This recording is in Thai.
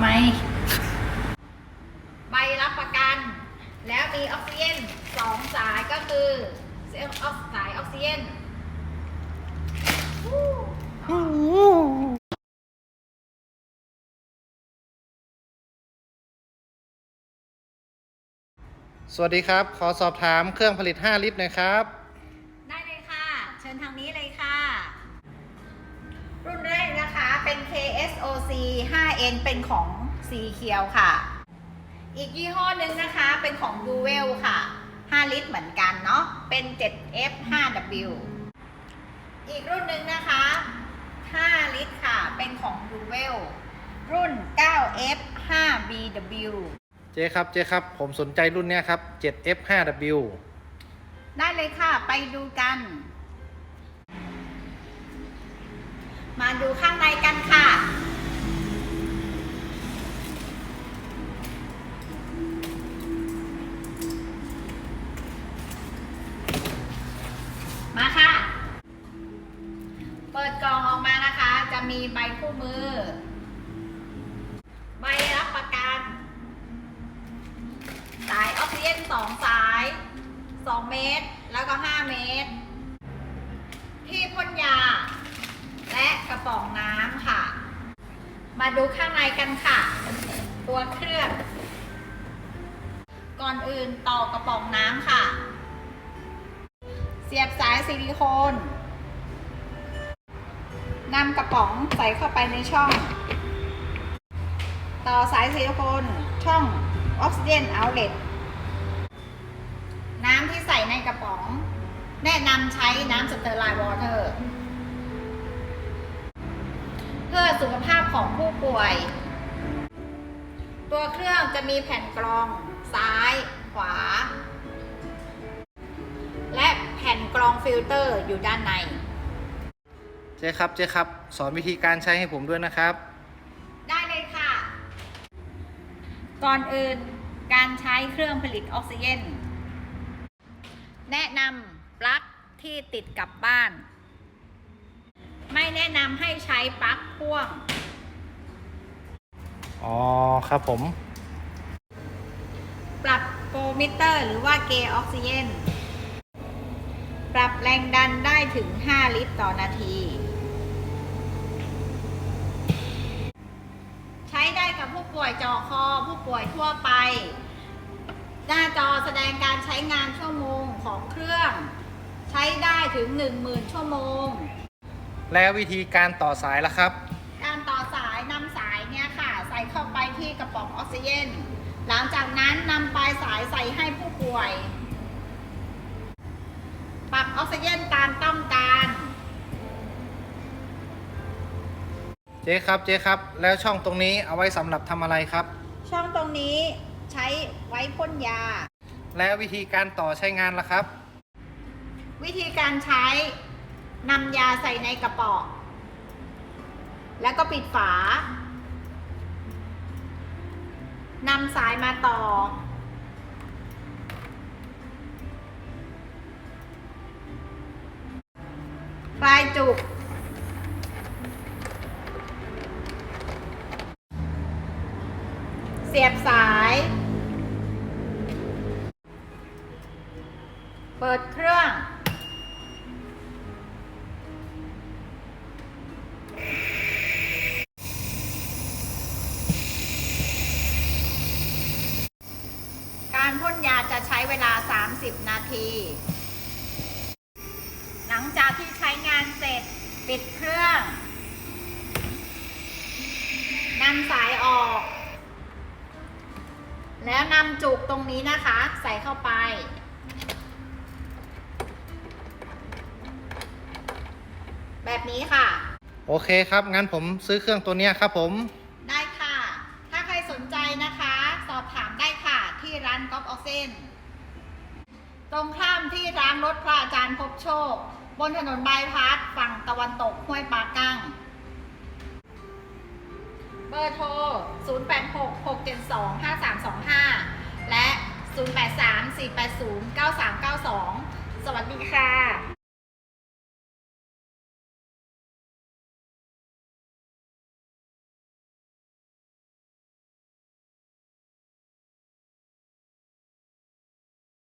ไหมใบรับประกัน แล้วมีออกซิเจนสองสายก็คือเซลล์ออกสายออกซิเจนสวัสดีครับ ขอสอบถามเครื่องผลิต 5 ลิตรหน่อยครับ ได้เลยค่ะ เชิญทางนี้เลยค่ะ รุ่นแรกนะคะเป็น KSOC 5N เป็นของสีเขียวค่ะ อีกยี่ห้อหนึ่งนะคะเป็นของ Duvel ค่ะ 5 ลิตรเหมือนกันเนาะ เป็น 7F 5W อีกรุ่นหนึ่งนะคะ 5 ลิตรค่ะ เป็นของ Duvel รุ่น 9F 5BW เจ๊ครับ เจ๊ครับ ผมสนใจรุ่นเนี้ยครับ 7F5W ได้เลยค่ะ ไปดูกัน มาดูข้างในกันค่ะ มาค่ะ เปิดกล่องออกมานะคะ จะมีใบคู่มือ ใบรับประกัน สายออกซิเจนสองสาย 2 เมตร แล้วก็ 5 เมตร ที่พ่นยา และกระ ป๋องน้ำค่ะ มาดูข้างในกันค่ะ ตัวเครื่อง ก่อนอื่นต่อกระป๋องน้ำค่ะ เสียบสายซิลิโคนนำกระป๋องใส่เข้าไปในช่อง ต่อสายซิลิโคนช่องออกซิเจนเอาเลตน้ำที่ใส่ในกระป๋อง แนะนำใช้น้ำสเตอร์ไลน์วอเตอร์ พื่อสุขภาพของผู้ป่วย ตัวเครื่องจะมีแผ่นกรองซ้ายขวา และแผ่นกรองฟิลเตอร์อยู่ด้านใน เจ๊ครับเจ๊ครับ สอนวิธีการใช้ให้ผมด้วยนะครับ ได้เลยค่ะ ก่อนอื่นการใช้เครื่องผลิตออกซิเจนแนะนำปลั๊กที่ติดกับบ้าน ไม่แนะนำให้ใช้ปลั๊กพ่วง อ๋อครับผม ปรับโฟมิเตอร์หรือว่าเกย์ออกซิเจนปรับแรงดันได้ถึง 5 ลิตรต่อนาที ใช้ได้กับผู้ป่วยจอคอ ผู้ป่วยทั่วไป หน้าจอแสดงการใช้งานชั่วโมงของเครื่อง ใช้ได้ถึง 10,000 ชั่วโมง แล้ววิธีการต่อสายล่ะครับ การต่อสายนำสายเนี่ยค่ะ ใส่เข้าไปที่กระป๋องออกซิเจน หลังจากนั้นนำปลายสายใส่ให้ผู้ป่วย ปรับออกซิเจนตามต้องการ เจ๊ครับเจ๊ครับ แล้วช่องตรงนี้เอาไว้สำหรับทำอะไรครับ ช่องตรงนี้ใช้ไว้พ่นยา แล้ววิธีการต่อใช้งานล่ะครับ วิธีการใช้ นำยาใส่ในกระป๋องแล้วก็ปิดฝานำสายมาต่อ ปลายจุก เสียบสาย เปิดเครื่อง เวลา 30 นาที หลังจากที่ใช้งานเสร็จปิดเครื่องนำสายออก แล้วนำจุกตรงนี้นะคะ ใส่เข้าไป แบบนี้ค่ะ โอเคครับ งั้นผมซื้อเครื่องตัวนี้ครับผม ได้ค่ะ ถ้าใครสนใจนะคะ สอบถามได้ค่ะที่ร้านก๊อฟออกเซน ตรงข้ามที่ร้านรถพระอาจารย์พบโชค บนถนนบายพาสฝั่งตะวันตกห้วยปากั้ง เบอร์โทร 0866725325 และ 0834809392 สวัสดีค่ะ